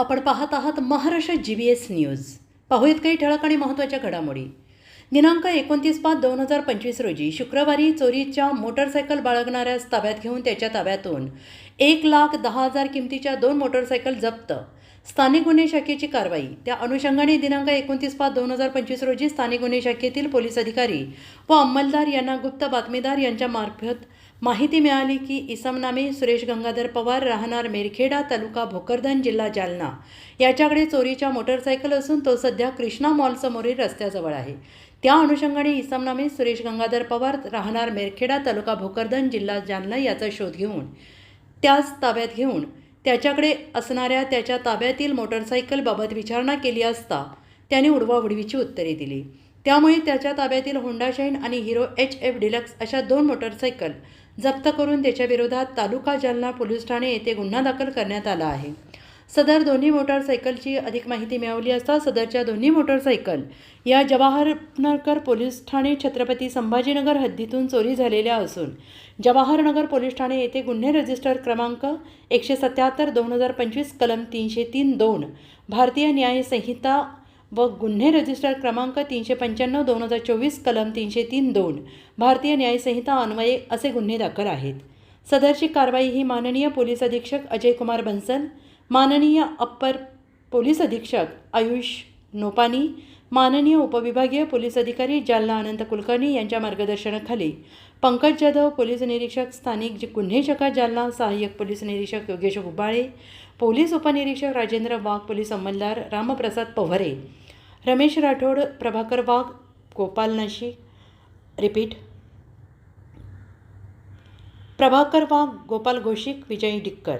आपण पाहत आहात Maharashtra G B S news पाहूयात काही ठळक आणि महत्त्वाच्या घडामोडी. दिनांक एकोणतीस पाच दोन हजार पंचवीस रोजी शुक्रवारी चोरीच्या मोटरसायकल बाळगणाऱ्यास ताब्यात घेऊन त्याच्या ताब्यातून एक लाख दहा हजार किमतीच्या दोन मोटरसायकल जप्त. स्थानिक गुन्हे शाखेची कारवाई. त्या अनुषंगाने दिनांक एकोणतीस पाच दोन हजार पंचवीस रोजी स्थानिक गुन्हे शाखेतील पोलीस अधिकारी व अंमलदार यांना गुप्त बातमीदार यांच्यामार्फत माहिती मिळाली की इसमनामे सुरेश गंगाधर पवार राहणार मेरखेडा तालुका भोकरदन जिल्हा जालना. याच्याकडे चोरीच्या मोटरसायकल असून तो सध्या कृष्णा मॉलसमोरील रस्त्याजवळ आहे. त्या अनुषंगाने इसमनामे सुरेश गंगाधर पवार राहणार मेरखेडा तालुका भोकरदन जिल्हा जालना याचा शोध घेऊन त्यास ताब्यात घेऊन त्याच्याकडे असणाऱ्या त्याच्या ताब्यातील मोटरसायकलबाबत विचारणा केली असता त्याने उडवाउडवीची उत्तरे दिली. त्यामुळे त्याच्या ताब्यातील होंडा शाईन आणि हिरो एच एफ डिलक्स अशा दोन मोटरसायकल जप्त करून त्याच्याविरोधात तालुका जालना पोलीस ठाणे येथे गुन्हा दाखल करण्यात आला आहे. सदर दोन्ही मोटारसायकलची अधिक माहिती मिळवली असता सदरच्या दोन्ही मोटारसायकल या जवाहरनगर पोलीस ठाणे छत्रपती संभाजीनगर हद्दीतून चोरी झालेल्या असून जवाहरनगर पोलीस ठाणे येथे गुन्हे रजिस्टर क्रमांक एकशे सत्याहत्तर दोन हजार पंचवीस कलम तीनशे तीन दोन भारतीय न्याय संहिता व गुन्हे रजिस्टर क्रमांक तीनशे पंच्याण्णव दोन हजार चोवीस कलम तीनशे तीन दोन भारतीय न्यायसंहिता अन्वये असे गुन्हे दाखल आहेत. सदरची कारवाई ही माननीय पोलीस अधीक्षक अजय कुमार बन्सल माननीय अप्पर पोलीस अधीक्षक आयुष नोपानी माननीय उपविभागीय पोलीस अधिकारी जालना अनंत कुलकर्णी यांच्या मार्गदर्शनाखाली पंकज जाधव पोलीस निरीक्षक स्थानिक जे गुन्हे शाखा जालना सहाय्यक पोलीस निरीक्षक योगेश गुब्बाळे पोलीस उपनिरीक्षक राजेंद्र वाघ पोलीस अंमलदार रामप्रसाद पव्हरे रमेश राठोड प्रभाकर वाघ गोपाल नाशिक रिपीट प्रभाकर वाघ गोपाल घोषिक विजय डिक्कर.